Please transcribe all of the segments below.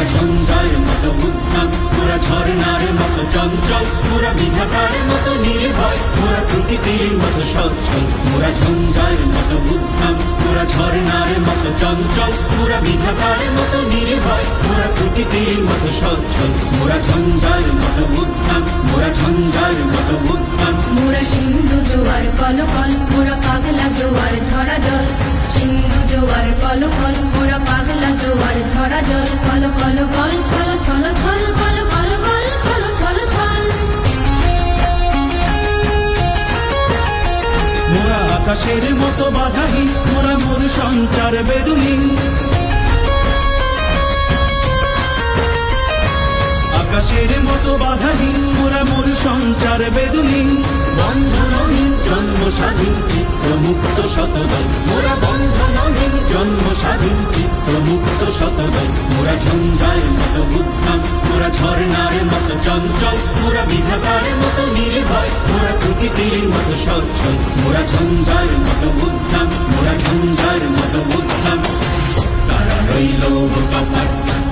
মোরা ঝঞ্ঝার মতো উদ্যম মোরা ঝর্ণার মতো চঞ্চল মোরা বিধাতার মতো নির্ভয় মোরা প্রকৃতির মতো সচ্ছল। মোরা ঝঞ্ঝার মতো উদ্যম মোরা ঝর্ণার মতো চঞ্চল মোরা বিধাতার মতো নির্ভয় মোরা প্রকৃতির মতো সচ্ছল। মোরা ঝঞ্ঝার মতো উদ্যম মোরা ঝঞ্ঝার মতো উদ্যম মোরা সিন্ধু জোয়ার কলকল মোরা পাগলা জোয়ার ঝরা জল। সিন্ধু জোয়ার কলকল মোরা জোয়ার ঝরা জল কল কল কল ছল ছল ছল কল কল কল ছল ছল ছল। মোরা আকাশের মতো বাধাহীন মোরা মোর সঞ্চার বেদুহীন। আকাশের মতো বাধাহীন মোরা মোর সঞ্চার বেদুহীন। বন্ধনহীন জন্ম স্বাধীন চিত্ত মুক্ত শতদল। মোরা বন্ধনহীন জন্ম স্বাধীন মুক্ত শতদল মোরা ঝঞ্ঝার মতো উদ্যম মোরা ঝর্ণার মতো চঞ্চল মোরা বিধাতার মতো নির্ভয় মোরা প্রকৃতির মতো সচ্ছল মোরা ঝঞ্ঝার মতো উদ্যম মোরা ঝঞ্ঝার মতো উদ্যম কারা রইল কপাট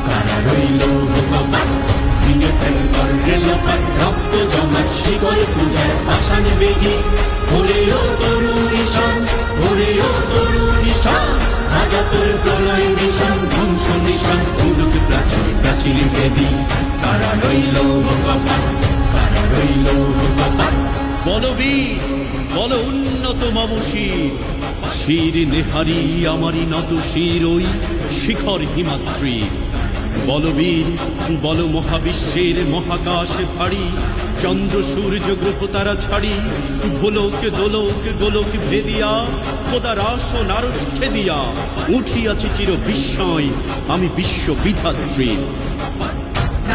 কারা রইল কপাট ভেঙে ফেল করলে লোপাট রক্ত জমাট শিকল পূজার পাশান বেগে ওরে ও তরুণ ঈশান ওরে ও তরুণ ঈশান আজাতর প্রলয় বলবীর, বল উন্নত শির শির ওই শিখর বল মহাবিশ্বের মহাকাশ ভারী। চন্দ্র, সূর্য, গ্রহ তারা ছাড়ি। ভোলক, দোলক, গোলক ভেদিয়া খোদার আসন আরশ ছেদিয়া। উঠিয়াছি চির বিস্ময়, আমি বিশ্ব বিধাত্রীর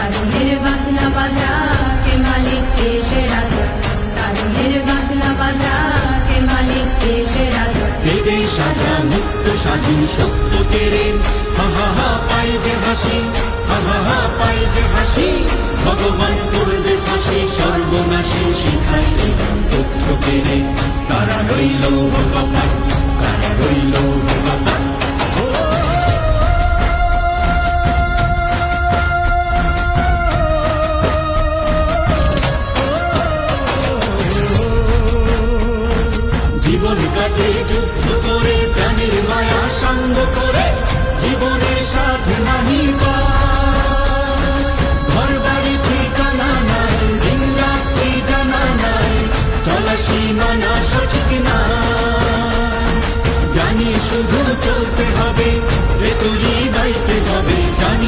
কারণের বাজনা বাজা কে মালিক কে সে রাজা? কারণের বাজনা বাজা কে মালিক কে সে রাজা? বেদে সাজা, মুক্ত, স্বাধীন, সত্য কেড়ে। হা হা হা, পাই যে হাসি। হা হা হা, পাই যে হাসি। ভগবান করবে ফাঁসি, সর্বনাশী শিখাই দিলাম তথ্য কারা রইল কপাট কারা রইল শুধু চলতে হবে। এ তোরই বাইতে হবে। জানি